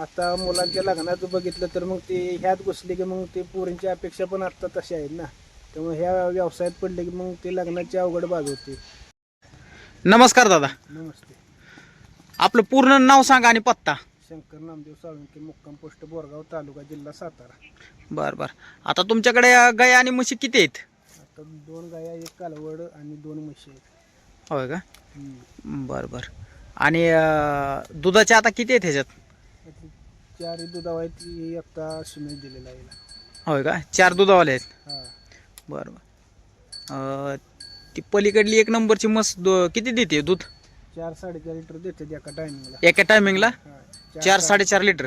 आता मुलांच्या लग्नाचं बघितलं तर मग ते ह्यात घुसले की मग ते पोरींची अपेक्षा पण आता तशी आहेत ना. त्यामुळे ह्या व्यवसायात पडले की मग ते लग्नाची अवघड बाजू होते. नमस्कार दादा. नमस्ते. आपलं पूर्ण नाव सांगा आणि पत्ता. शंकर नामदेव साळुंके मुक्काम पोस्ट बोरगाव तालुका जिल्हा सातारा. बर बर. आता तुमच्याकडे अं, गाय आणि म्हशी किती आहेत? आता दोन गाया एक कालवड आणि दोन म्हशी आहेत. होय का? हम्म. बर बर. आणि अं, दुधाचे आता किती आहेत ह्याच्यात? चारही दुधावा आहेत सिमेंट दिलेला आहे. होय का? चार दुधावाले आहेत? हा. बर बर. अं, ती पलीकडली एक नंबरची मस दो- किती देते दूध? चार साडेचार लिटर देते एका टायमिंगला एका टायमिंगला चार साडेचार लिटर.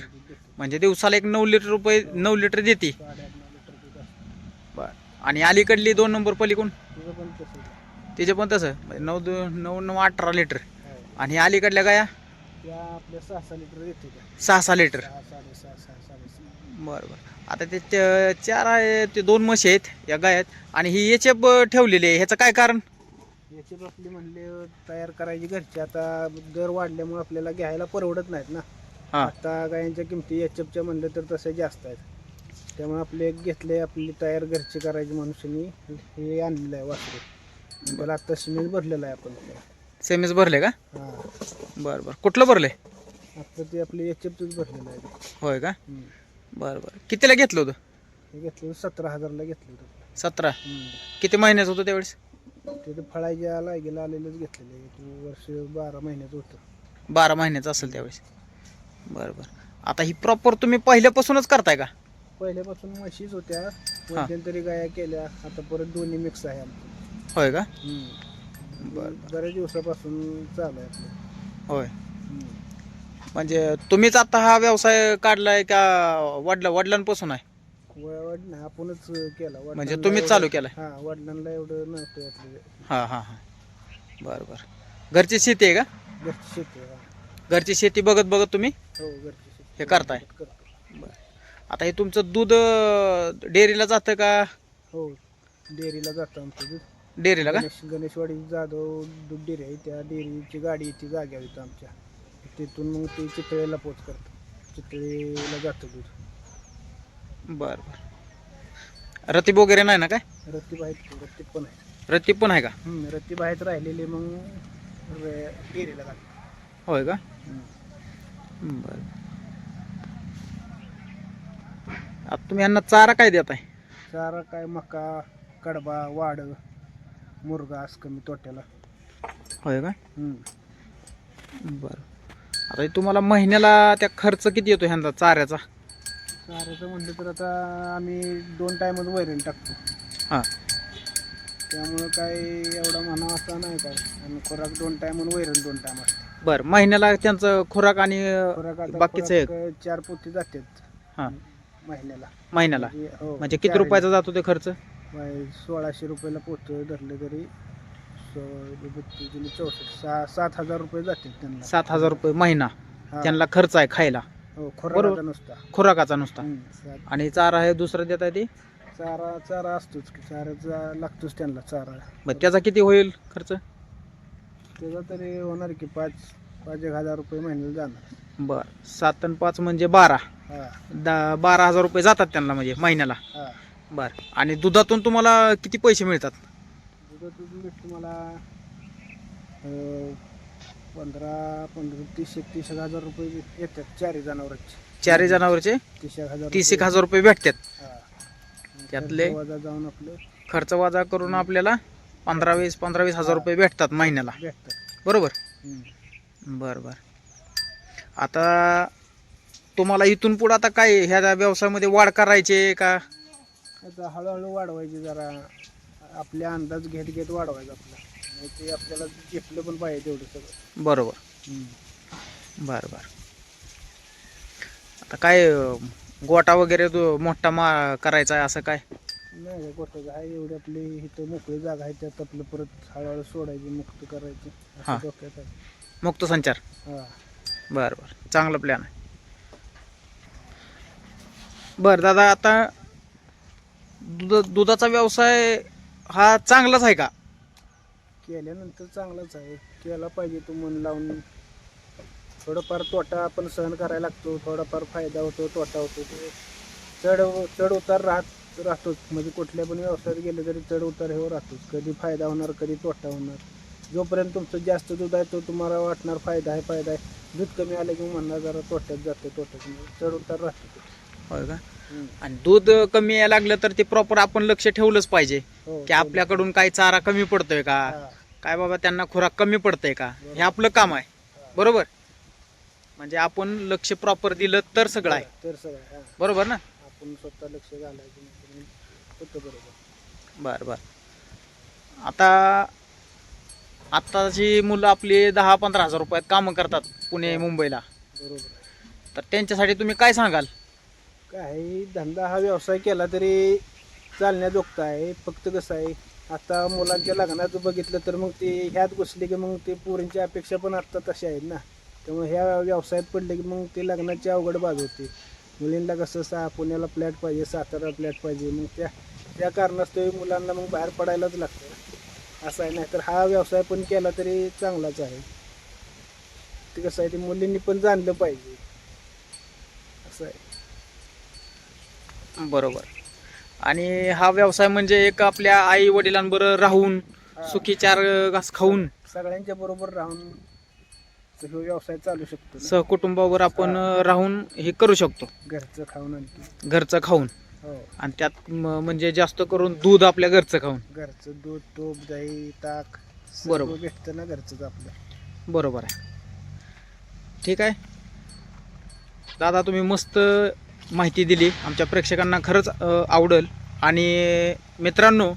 म्हणजे दिवसाला एक नऊ लिटर रुपये नऊ लिटर देते. नऊ लिटर दूध असतं. बर. आणि अलीकडली दोन नंबर पलीकडून तुझं पण तसं आहे. तिचे पण तसं. म्हणजे नऊ दो नऊ नऊ अठरा लिटर. आणि अलीकडल्या गाया? त्या आपल्या सहा सहा लिटर देते त्या. सहा सहा लिटर? सहा साडेसहा सहा साडेसहा बरं बरं. आता ते च- चार आहे ते दोन म्हशी आहेत या गाय आहेत आणि ही एच एफ ठेवलेली आहे ह्याचं काय कारण? याची आपली म्हणले तयार करायची घरची आता दर वाढल्यामुळे आपल्याला घ्यायला परवडत नाहीत ना. हां. आता गायांच्या किमती एचएफच्या म्हणलं तर तसे जास्त आहेत. त्यामुळे आपले एक घेतले आपली तयार घरची करायची मनुष्यानी हे आणलेलं आहे वासरू. त्याला आता सिमेंट भरलेलं आहे आपण. सेमीज भरले का? हां. बरं बरं. कुठलं भरले? आता ते आपले एचएफचंच भरलेलं आहे. होय का. बरं बरं. कितीला घेतलं होतं? हे घेतलं सतरा हजारला घेतलं होतं. सतरा. किती महिन्याचं होतं त्यावेळेस? ते तर फळायच्या लायगीला आलेलंच घेतलेलं आहे. ते वर्ष बारा महिन्याचं होतं. बारा महिन्याचं असेल त्यावेळेस. बरं बरं. आता ही प्रॉपर तुम्ही पहिल्यापासूनच करताय का? पहिल्यापासून म्हशीच होत्या. मध्यंतरी गाया केल्या. आता परत दोन्ही मिक्स आहे आमचं. होय का? बरं. बऱ्याच दिवसापासून चालू आहे आपलं. होय. हम्म. म्हणजे तुम्हीच आता हा व्यवसाय काढलाय का वडला वडिलांपासून आहे? व- नाही आपणच केला. वडिलांना म्हणजे तुम्हीच एवढं- चालू केलाय? हा वडिलांना एवढं नव्हतं आपलं. हां हां हां. बरं बरं. घरची शेती आहे का? घरची शेती आहे, हा. घरची शेती बघत बघत तुम्ही? हो घरची शेती. हे करताय? करतो. आता हे तुमचं दूध अं, डेअरीला जातं का? हो डेअरीला जातो आमचं दूध. डेअरीला का? गणेश गणेशवाडी जाधव दूध डेअरी आहे त्या डेअरीची गाडी येते जाग्यावर इथं आमच्या. तिथून मग ते चितळेला पोच करतो चितळेला जातं दूध. बरं बरं. रतीब वगैरे नाही ना काय? रत्तीब आहेत रत्तीब पण आहे रतीब पण आहे का? हम्म, रत्तीब आहेत राहिलेले मग रे- डेअरीला होय का? हम्म. बरं. आता तुम्ही यांना चारा काय देताय? चारा काय मका कडबा वाड. मुरगा असं कमी तोट्याला. होय का? हम्म. बरं. आता हे तुम्हाला महिन्याला त्या खर्च किती येतो ह्यांचा चाऱ्याचा? चाऱ्याचं म्हणलं तर आता आम्ही दोन टायमच वैरण टाकतो. हां. त्यामुळं काय एवढा म्हणा असा नाही काय. आणि खुराक दोन टायम आणि वैरण दोन टायम असते. बरं महिन्याला त्यांचं खुराक आणि खुराक आता बाकीचं एक. खुराक चार पोती जातात हां. महिन्याला. महिन्याला. म्हणजे हो, म्हणजे किती रुपयाचा जातो ते खर्च? सोळाशे रुपयाला पोत धरले तरी चौसष्ट सहा सात हजार रुपये जातील त्यांना. सात हजार रुपये महिना हा. त्यांना खर्च आहे खायला. हो खुराकाचा. नुसता. खुराकाचा नुसता. हम्म, सात- आणि चारा हे दुसरं देत आहे ते? चारा चारा असतोच की चाराचा लागतोच त्यांना चारा. मग त्याचा किती होईल खर्च? त्याचा तरी होणार की पाच पाच एक हजार रुपये महिन्याला जाणार. बरं सात आणि पाच म्हणजे बारा. हा. दा बारा हजार रुपये जातात त्यांना म्हणजे महिन्याला. हा. बरं. आणि दुधातून तुम्हाला किती पैसे मिळतात? दुधातून अं, पंधरा पंधरा तीस एकतीस एक हजार रुपये येतात चारही जनावरांचे. चारही जनावरचे? तीस एक हजार तीस एक रुपये. हजार रुपये भेटतात. हा. त्यातले? वजा जाऊन आपलं. खर्च वाजा करून आपल्याला पंधरा वीस पंधरा वीस हजार रुपये भेटतात महिन्याला. भेटतात. बरोबर? हम्म. बरं बरं. आता तुम्हाला इथून पुढं आता काय ह्या व्यवसायामध्ये वाढ करायचे का? आता हळूहळू वाढवायची जरा आपल्या अंदाज घेत घेत वाढवायचं आपला. ते आपल्याला घेतलं पण पाहिजे तेवढं सगळं. बरोबर. बरं बरं आता काय अं, गोटा वगैरे तो मोठा मा करायचा आहे असं काय? नाही गोठ्याचं आहे एवढी आपली इथं मोकळी जागा आहे त्यात आपलं परत हळूहळू सोडायची मुक्त करायची हा. असं डोक्यात आहे. मुक्त संचार. हा. बरं बरं चांगला प्लॅन आहे. बरं दादा आता दुध दुधाचा व्यवसाय हा चांगलाच आहे का? केल्यानंतर चांगलाच आहे. केला पाहिजे तो मन लावून. थोडंफार तोटा आपण सहन करायला लागतो. थोडाफार फायदा होतो तोटा होतो. ते चढ चढ उतार राहत राहतोच. म्हणजे कुठल्या पण व्यवसायात गेले तरी चढ उतार हे राहतोच. कधी फायदा होणार कधी तोटा होणार. जोपर्यंत तुमचं जास्त दूध आहे तो तुम्हाला वाटणार फायदा आहे फायदा आहे. दूध कमी आलं की म्हणणार जरा तोट्यात जातं तोट्यात चढ उतार राहतो होय का. आणि दूध कमी यायला लागलं तर ते प्रॉपर आपण लक्ष ठेवलंच पाहिजे. हो की आपल्याकडून काही चारा कमी पडतोय का. काय बाबा त्यांना खुराक कमी पडतंय का? हे आपलं काम आहे. बरोबर? म्हणजे आपण लक्ष प्रॉपर दिलं तर सगळं आहे. तर सगळं हा. बरोबर ना? आपण स्वतः लक्ष घालायचं होतं बरोबर. बर बर. आता आत्ताची मुलं आपली दहा पंधरा हजार रुपयात कामं करतात पुणे मुंबईला. बरोबर. तर त्यांच्यासाठी तुम्ही काय सांगाल? काही धंदा हा व्यवसाय केला तरी चालण्याजोगता आहे फक्त कसं आहे आता मुलांच्या लग्नाचं बघितलं तर मग ते ह्यात घुसले की मग ते पोरींची अपेक्षा पण आत्ता तशा आहेत ना. त्यामुळे ह्या व्यवसायात पडले की मग ते लग्नाची अवघड बाजू होती मुलींना कसं सा पुण्याला फ्लॅट पाहिजे सातारा फ्लॅट पाहिजे मग त्या त्या कारणास्तव मुलांना मग बाहेर पडायलाच लागतं. असं आहे नाही तर हा व्यवसाय पण केला तरी चांगलाच आहे. ते कसं आहे ते मुलींनी पण जाणलं पाहिजे. असं आहे. बरोबर. आणि हा व्यवसाय म्हणजे एक आपल्या आई वडिलांबरोबर राहून हा. सुखी चार घास खाऊन. सगळ्यांच्या बरोबर राहून तो व्यवसाय चालू शकतो ना. सहकुटुंबावर आपण राहून हे करू शकतो. घरचं खाऊन आणखी घरचं खाऊन. हो. आणि त्यात म- म्हणजे जास्त करून दूध आपल्या घरचं खाऊन. घरचं दूध तूप दही ताक सर्व बरोबर. भेटतं ना घरचंच आपलं. बरोबर आहे. ठीक आहे. दादा तुम्ही मस्त माहिती दिली. आमच्या प्रेक्षकांना खरंच आवडेल. आणि मित्रांनो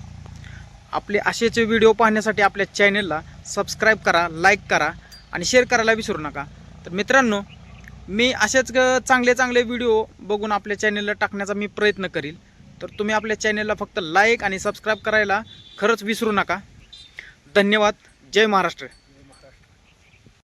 आपले असेच व्हिडिओ पाहण्यासाठी आपल्या चॅनलला सबस्क्राईब करा लाईक करा आणि शेअर करायला विसरू नका. तर मित्रांनो मी असेच चांगले चांगले व्हिडिओ बघून आपल्या चॅनलला टाकण्याचा मी प्रयत्न करील. तर तुम्ही आपल्या चॅनलला फक्त लाईक आणि सबस्क्राईब करायला खरंच विसरू नका. धन्यवाद. जय महाराष्ट्र.